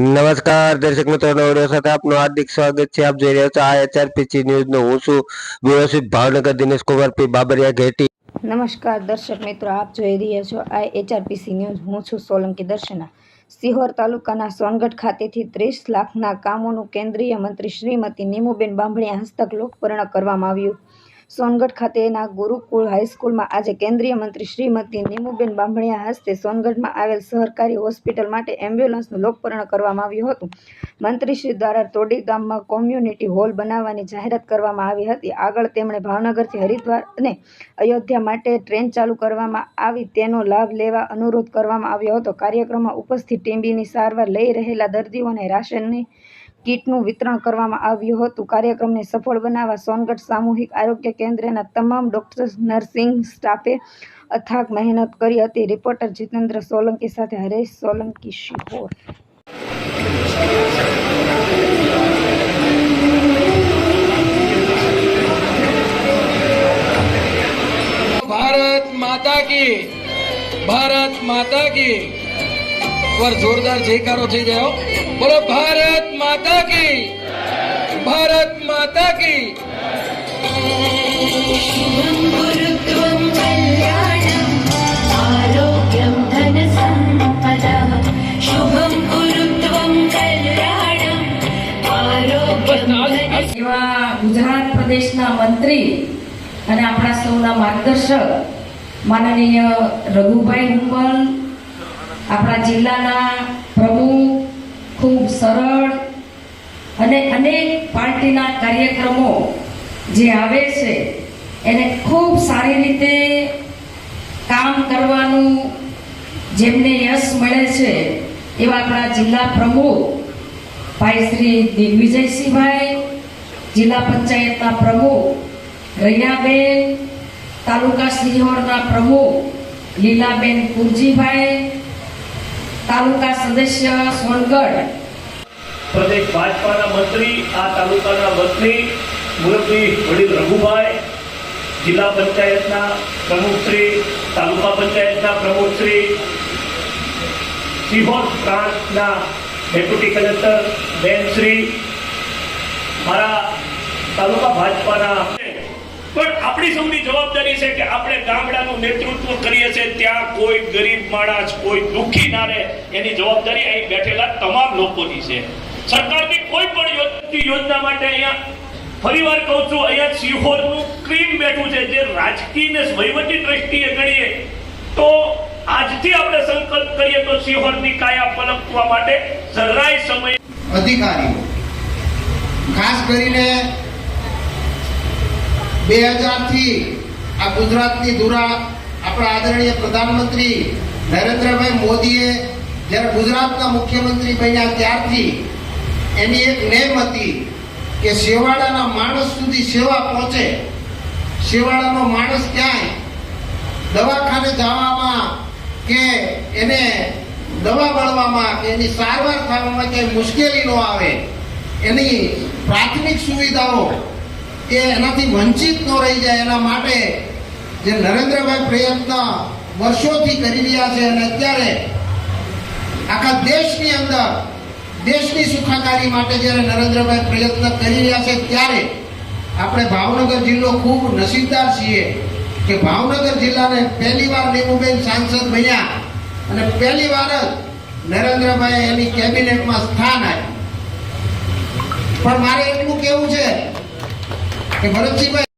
નમસ્કાર, દર્શક મિત્રો નવડીઓ સાથે આપનું હાર્દિક સ્વાગત છે. આપ જોઈ રહ્યા છો આ એચઆરપીસી ન્યૂઝ નો હું છું વ્યવસ્થિત ભાવનગર દિનેશ કુમાર પી. બાબરિયા ઘેટી. નમસ્કાર, દર્શક મિત્રો, આપ જોઈ રહ્યા છો આ એચઆરપીસી ન્યૂઝ. હું છું સોલંકી દર્શના. સિહોર તાલુકાના સોનગઢ ખાતેથી ત્રીસ લાખના કામોનું કેન્દ્રીય મંત્રી શ્રીમતી નીમુબેન બાંભણીયા હસ્તક લોકપૂર્ણ કરવામાં આવ્યું. સોનગઢ ખાતેના ગુરુકુળ હાઈસ્કૂલમાં આજે કેન્દ્રીય મંત્રી શ્રીમતી નીમુબેન બાંભણિયા હસ્તે સોનગઢમાં આવેલ સહકારી હોસ્પિટલ માટે એમ્બ્યુલન્સનું લોકપર્ણ કરવામાં આવ્યું હતું. મંત્રીશ્રી દ્વારા તોડી ગામમાં કોમ્યુનિટી હોલ બનાવવાની જાહેરાત કરવામાં આવી હતી. આગળ તેમણે ભાવનગરથી હરિદ્વાર અને અયોધ્યા માટે ટ્રેન ચાલુ કરવામાં આવી તેનો લાભ લેવા અનુરોધ કરવામાં આવ્યો હતો. કાર્યક્રમમાં ઉપસ્થિત ટીબીની સારવાર લઈ રહેલા દર્દીઓને રાશનની કીટનું વિતરણ કરવામાં આવ્યું હતું. કાર્યક્રમને સફળ બનાવવા સોનગઢ સામૂહિક આરોગ્ય કેન્દ્રના તમામ ડોક્ટર્સ, નર્સિંગ સ્ટાફે અથાગ મહેનત કરી હતી. રિપોર્ટર જીતેન્દ્ર સોલંકી સાથે હરેશ સોલંકી શિહોર. ભારત માતા કી, ભારત માતા કી. એકવાર જોરદાર જયકારો થઈ ગયો. બોલો, ભારત માતા કી, ભારત માતા કી. એવા ગુજરાત પ્રદેશના મંત્રી અને આપણા સૌના માર્ગદર્શક માનનીય રઘુભાઈ હુંબલ આપણા જિલ્લાના પ્રમુખ ખૂબ સરળ અને અનેક પાર્ટીના કાર્યક્રમો જે આવે છે, એને ખૂબ સારી રીતે કામ કરવાનું જેમને યશ મળે છે, એવા આપણા જિલ્લા પ્રમુખ ભાઈ શ્રી દિગ્વિજયસિંહભાઈ, જિલ્લા પંચાયતના પ્રમુખ રૈયાબેન, તાલુકા સિંહોરના પ્રમુખ લીલાબેન કુરજીભાઈ તાલુકા સદસ્ય સોનગઢ. પ્રદેશ ભાજપાના મંત્રી, આ તાલુકાના મંત્રી મુરબી વડીલ રઘુભાઈ, જિલ્લા પંચાયતના પ્રમુખશ્રી તાલુકા પંચાયતના પ્રમુખશ્રી સિહોર પ્રાંતના ડેપ્યુટી કલેક્ટર બેનશ્રી મારા તાલુકા ભાજપાના પણ આપણી સૌની જવાબદારી છે કે આપણે ગામડાનું નેતૃત્વ કરીએ છીએ. ત્યાં કોઈ ગરીબ માણસ, કોઈ દુઃખી ના રહે. એની જવાબદારી અહીં બેઠેલા તમામ લોકોની છે. સરકારની કોઈ પણ યોજના માટે અહીંયા ફરીવાર કહું છું, અહીંયા સિહોરનું ક્રીમ બેઠું છે. જે રાજકીય વહીવટી દ્રષ્ટિએ ગણીએ, તો આજથી આપણે સંકલ્પ કરીએ તો સિહોરની કાયા પલકવા માટે જરાય સમય અધિકારીઓ, ખાસ કરીને બે હજારથી આ ગુજરાતની ધુરા આપણા આદરણીય પ્રધાનમંત્રી નરેન્દ્રભાઈ મોદીએ જ્યારે ગુજરાતના મુખ્યમંત્રી બન્યા ત્યારથી એની એક નેમ હતી કે શેવાડાના માણસ સુધી સેવા પહોંચે. શેવાડાનો માણસ ક્યાંય દવાખાને જવામાં કે એને દવા મળવામાં કે એની સારવાર થવામાં ક્યાંય મુશ્કેલી ન આવે. એની પ્રાથમિક સુવિધાઓ એ એનાથી વંચિત ન રહી જાય એના માટે જે નરેન્દ્રભાઈ પ્રયત્ન વર્ષોથી કરી રહ્યા છે અને અત્યારે આખા દેશની અંદર, દેશની સુખાકારી માટે જ્યારે નરેન્દ્રભાઈ પ્રયત્ન કરી રહ્યા છે ત્યારે આપણે ભાવનગર જિલ્લો ખૂબ નસીબદાર છીએ કે ભાવનગર જિલ્લાને પહેલી વાર નીમુબેન સાંસદ બન્યા અને પહેલી વાર જ નરેન્દ્રભાઈ એની કેબિનેટમાં સ્થાન આપ્યું. પણ મારે એટલું કેવું છે કે ભરતસિંહભાઈ